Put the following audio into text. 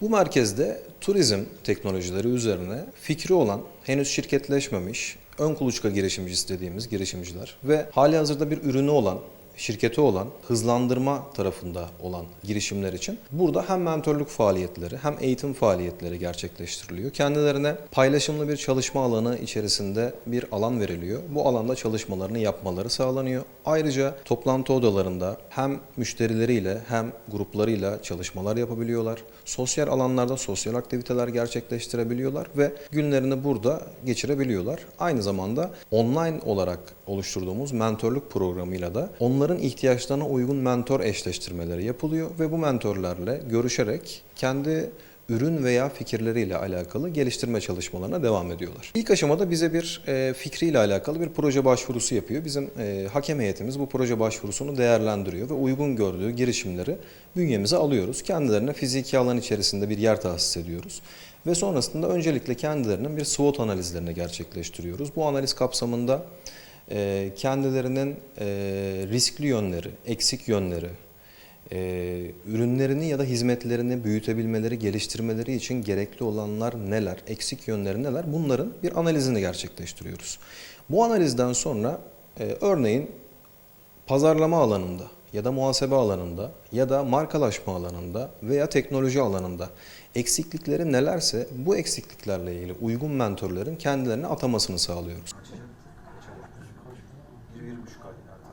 Bu merkezde turizm teknolojileri üzerine fikri olan, henüz şirketleşmemiş, ön kuluçka girişimcisi dediğimiz girişimciler ve hali hazırda bir ürünü olan, şirketi olan, hızlandırma tarafında olan girişimler için burada hem mentorluk faaliyetleri hem eğitim faaliyetleri gerçekleştiriliyor. Kendilerine paylaşımlı bir çalışma alanı içerisinde bir alan veriliyor. Bu alanda çalışmalarını yapmaları sağlanıyor. Ayrıca toplantı odalarında hem müşterileriyle hem gruplarıyla çalışmalar yapabiliyorlar. Sosyal alanlarda sosyal aktiviteler gerçekleştirebiliyorlar ve günlerini burada geçirebiliyorlar. Aynı zamanda online olarak oluşturduğumuz mentorluk programıyla da onların ihtiyaçlarına uygun mentor eşleştirmeleri yapılıyor ve bu mentorlarla görüşerek kendi ürün veya fikirleriyle alakalı geliştirme çalışmalarına devam ediyorlar. İlk aşamada bize bir e, fikriyle alakalı bir proje başvurusu yapıyor. Bizim e, hakem heyetimiz bu proje başvurusunu değerlendiriyor ve uygun gördüğü girişimleri bünyemize alıyoruz. Kendilerine fiziki alan içerisinde bir yer tahsis ediyoruz. Ve sonrasında öncelikle kendilerinin bir SWOT analizlerini gerçekleştiriyoruz. Bu analiz kapsamında kendilerinin e, riskli yönleri, eksik yönleri, e, ürünlerini ya da hizmetlerini büyütebilmeleri, geliştirmeleri için gerekli olanlar neler, eksik yönleri neler bunların bir analizini gerçekleştiriyoruz. Bu analizden sonra e, örneğin pazarlama alanında ya da muhasebe alanında ya da markalaşma alanında veya teknoloji alanında eksiklikleri nelerse bu eksikliklerle ilgili uygun mentorların kendilerine atamasını sağlıyoruz buçuk aylar.